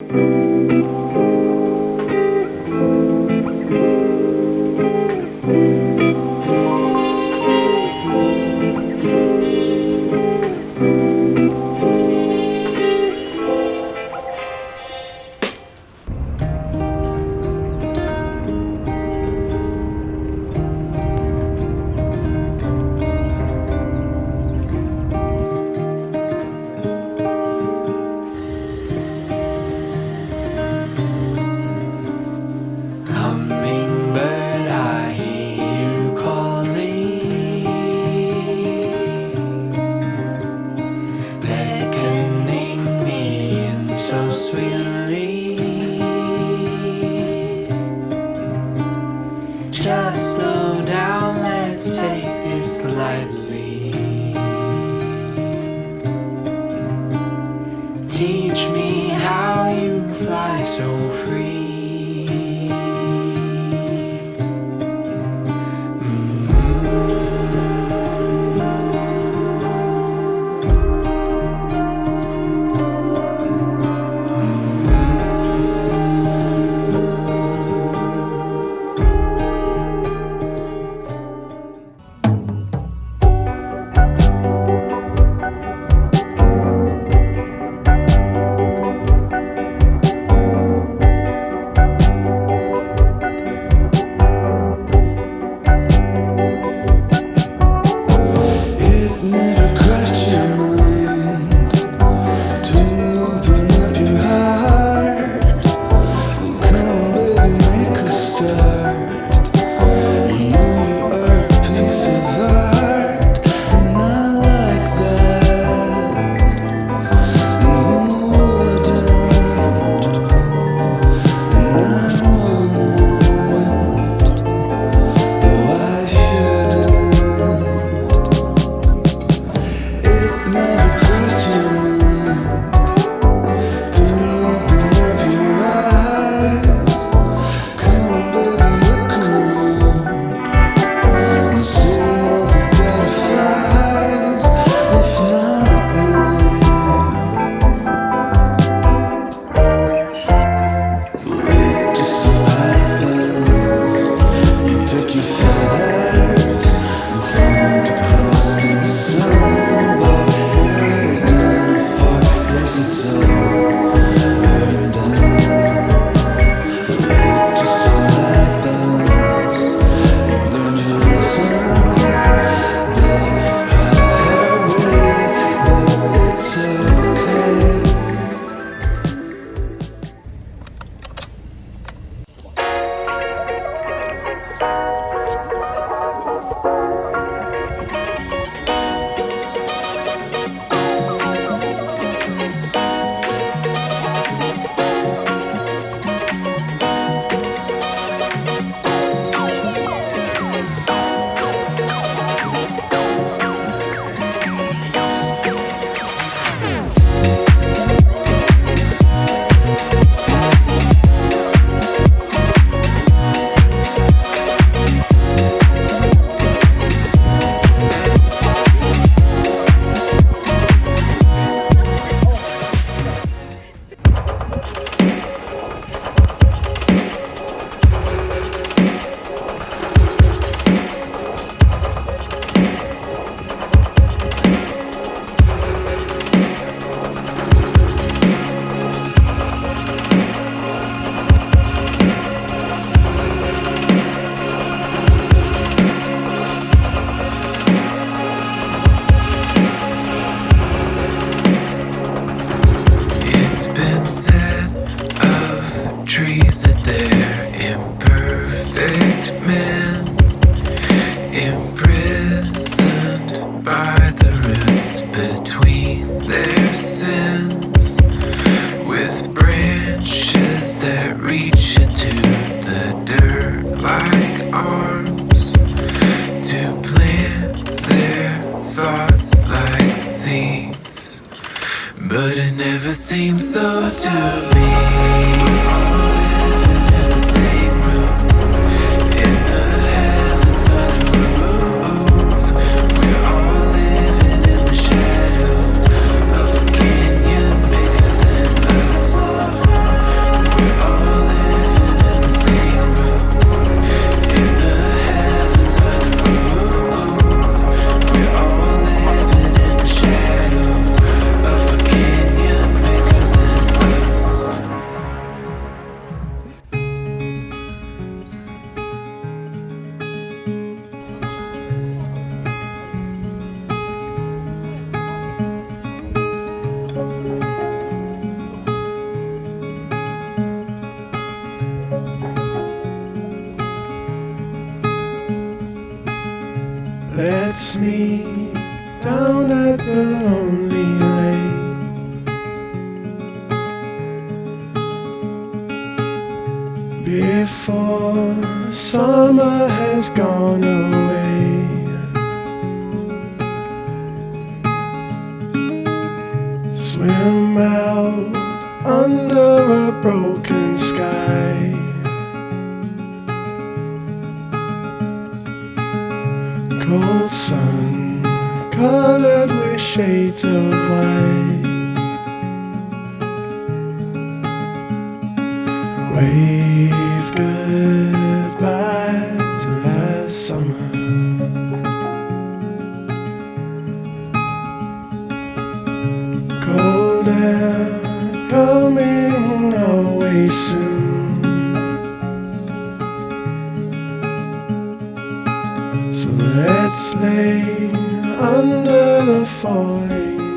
Hummingbird, free. never seemed so to me. Lets me down at the lonely lake. Before summer has gone away. Swim out under a broken Cold sun colored with shades of white. Wave under the falling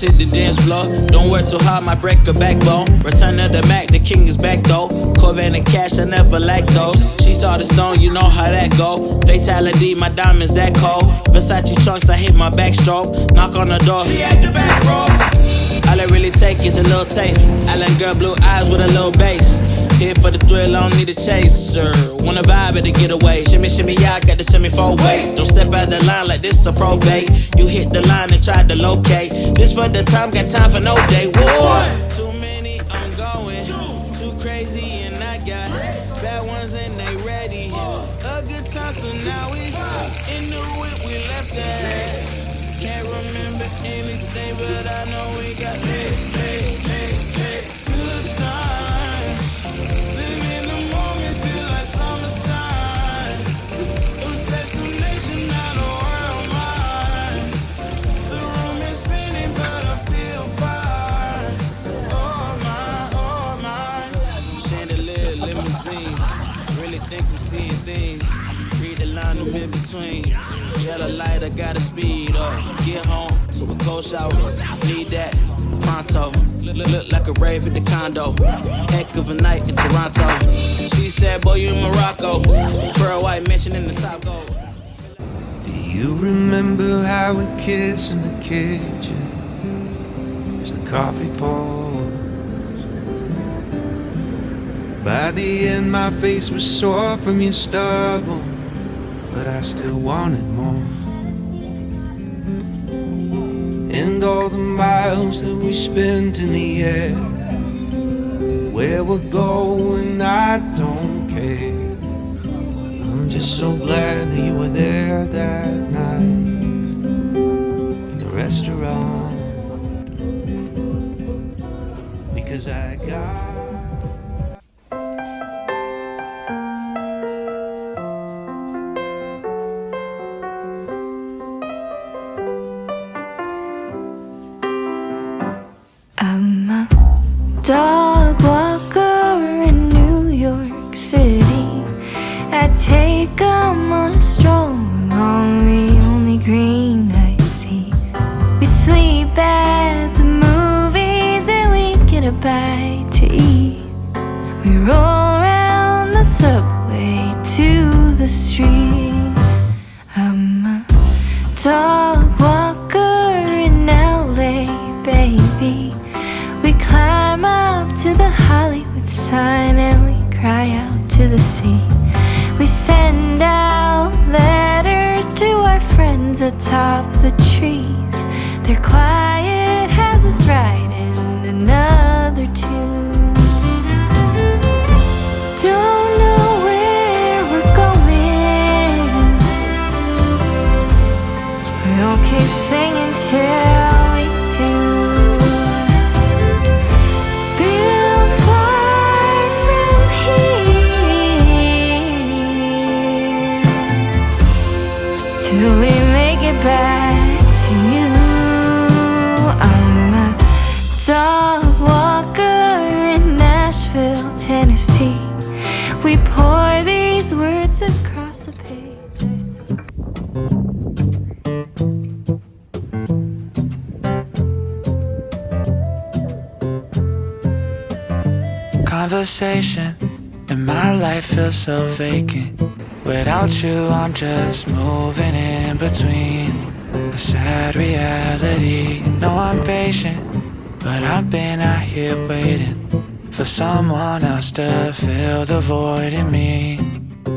hit the dance floor. Don't work too hard, my break a backbone. Return of the Mac, the king is back though. Corvette and cash, I never lack those. She saw the stone, you know how that go. Fatality, my diamonds that cold. Versace trunks, I hit my backstroke. Knock on the door, she at the back, bro. All I really take is a little taste. Island girl, blue eyes with a little bass. Here for the thrill, I don't need a chaser. Wanna vibe at the getaway. Shimmy, shimmy, I got the semi four way. Don't step out the line like this a probate. You hit the line and try to locate. This for the time, got time for no day. One, too many, I'm going. Too crazy, and I got bad ones and they ready. A good time, so now we into it, we left that. Can't remember anything, but I know we got lit, lit, lit, lit. Good times. Gotta speed up. Get home to a cold shower. Need that pronto. Look, look, like a rave at the condo. Heck of a night in Toronto. She said, Boy, you in Morocco. Pearl white mentioned in the top. Do You remember how we kissed in the kitchen as the coffee pours. By the end, my face was sore from your stubble, but I still wanted more. And all the miles that we spent in the air, where we're going, I don't care. I'm just so glad that you were there that night in the restaurant. Because I got. The. I'm a dog walker in LA, baby. We climb up to the Hollywood sign and we cry out to the sea. We send out letters to our friends atop the. Nashville, Tennessee. We pour these words across the page. Conversation in my life feels so vacant. Without you, I'm just moving in between a sad reality. No, I'm patient, but I've been out here waiting for someone else to fill the void in me.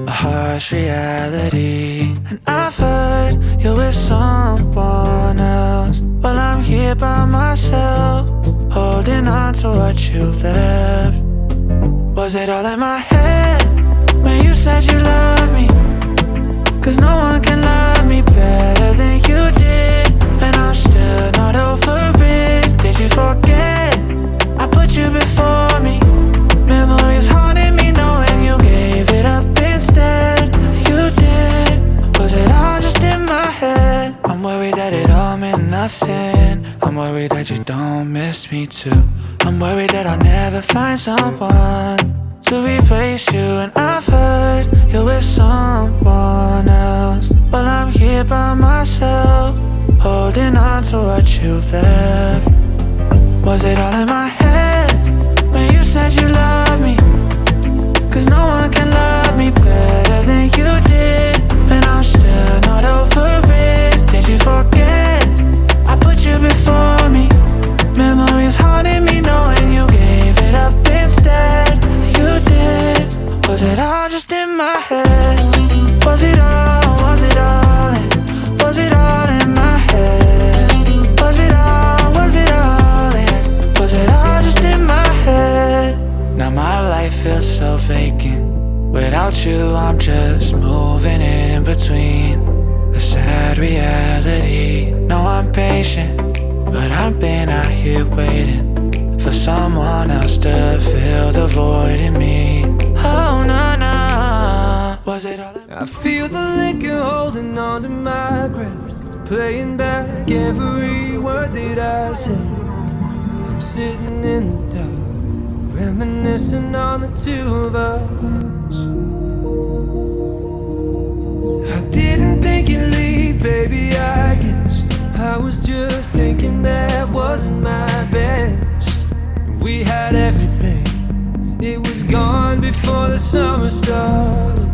A harsh reality. And I've heard you're with someone else. While I'm here by myself, holding on to what you left. Was it all in my head when you said you love me? Cause no one can love me better than you did. And I'm still not over it. Did you forget? I put you before I'm worried that I'll never find someone to replace you. And I've heard you're with someone else. While I'm here by myself, holding on to what you left. Was it all in my I'm just moving in between a sad reality. No, I'm patient, but I've been out here waiting for someone else to fill the void in me. Oh, no, no. Was it all? I feel the liquor holding on to my breath, playing back every word that I said. I'm sitting in the dark, reminiscing on the two of us. was just thinking that wasn't my best. We had everything, it was gone before the summer started.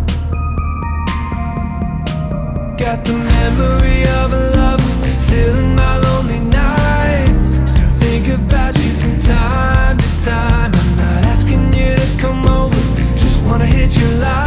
Got the memory of a love filling my lonely nights. Still think about you from time to time. I'm not asking you to come over, just wanna hit your line.